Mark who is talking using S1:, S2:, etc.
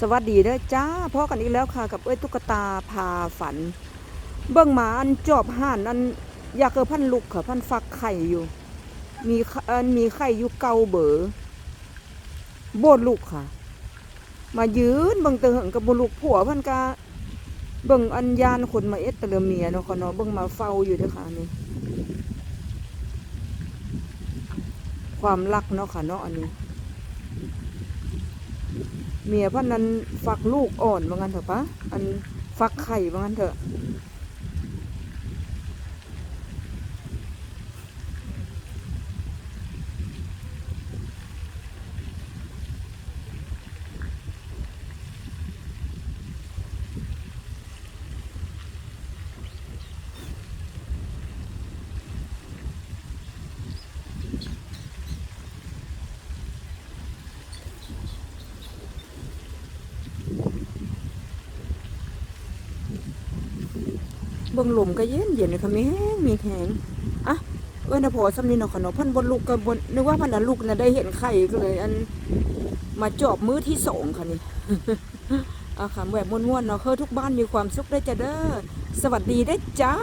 S1: สวัสดีเด้อจ้าพ่อกันอีกแล้วค่ะ กับเอ้ยตุ๊กตาพาฝัน เบิ่งหมาอันจอบห่านอันอยากเกอพันลุกค่ะพันฟักไข่อยู่ มีอันมีไข่อยู่เกาเบอโบดลูกค่ะ มายืนเบิ่งเตอเหงกับบุลูกผัวพันกาเบิ่งอันยานคนมาเอ็ดแตะเลเมียเนาะค่ะเนาะเบิ่งมาเฝ้าอยู่เด้อค่ะนี่ความรักเนาะค่ะเนาะอันนี้ เมียพันนั้นฟักลูกอ่อนว่างั้นเถอะปะอันฟักไข่ว่างั้นเถอะ เบิ่งลมก็เย็นเย็นเลยค่ะแม่งมีแหงอะเอ้ยนะพอสำนีเนาะค่ะเนาะพันบนลูกกับบนนึกว่าพันนะลูกน่ะได้เห็นไข่ก็เลย อันมาจอบมื้อที่สองค่ะนี่อะค่ะแบบม่วนๆเนาะคือทุกบ้านมีความสุขได้จ้ะเด้อสวัสดีได้จ้า